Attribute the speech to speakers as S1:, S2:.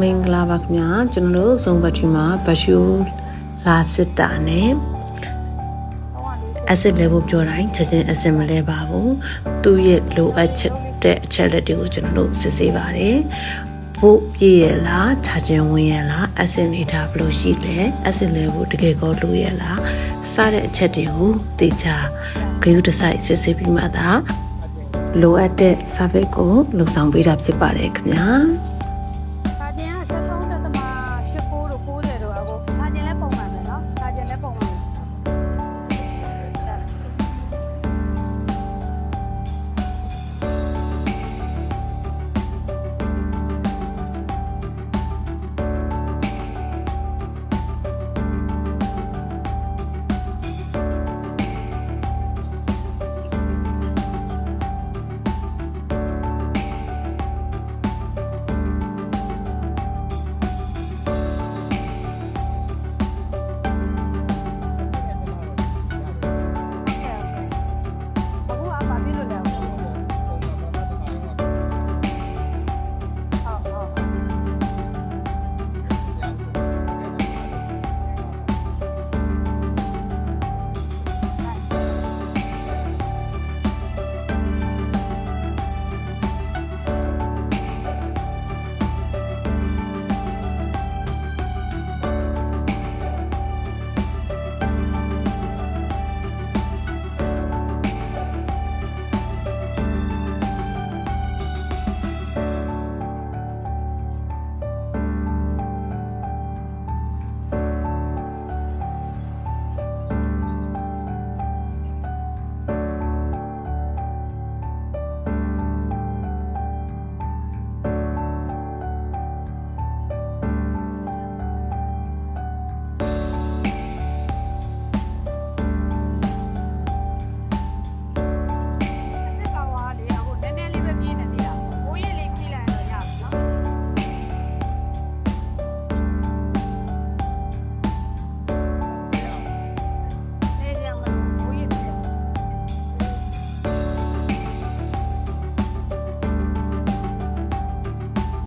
S1: မင်္ဂလာပါခင်ဗျာကျွန်တော်တို့ဇုံဘတ်ထရီမှာဘတ်ရှူလာစစ်တာနဲ့
S2: acid level ပ
S1: ြောတိုင်းချက်ချင်း acid မလဲပါဘူးသူ့ရဲ့လိုအပ်ချက်တဲ့အချက်လက်တွေကိုကျွန်တော်တို့စစ်ဆေးပါတယ်ဖို့ပြည့်ရလားခြာချင်းဝင်ရလား acid နေတာဘယ်လိုရှိလဲ acid level တကယ်ကောလိုရလားစတဲ့အချက်တွေကိုသိချာဂရုတစိုက်စစ်ဆေးပြီးမှသာလိုအပ်တဲ့ service ကိုလုံဆောင်ပေးတာဖြစ်ပါတယ်ခင်ဗျာ
S2: 60တို့အကိုစားခြင်းလည်းပုံမှန်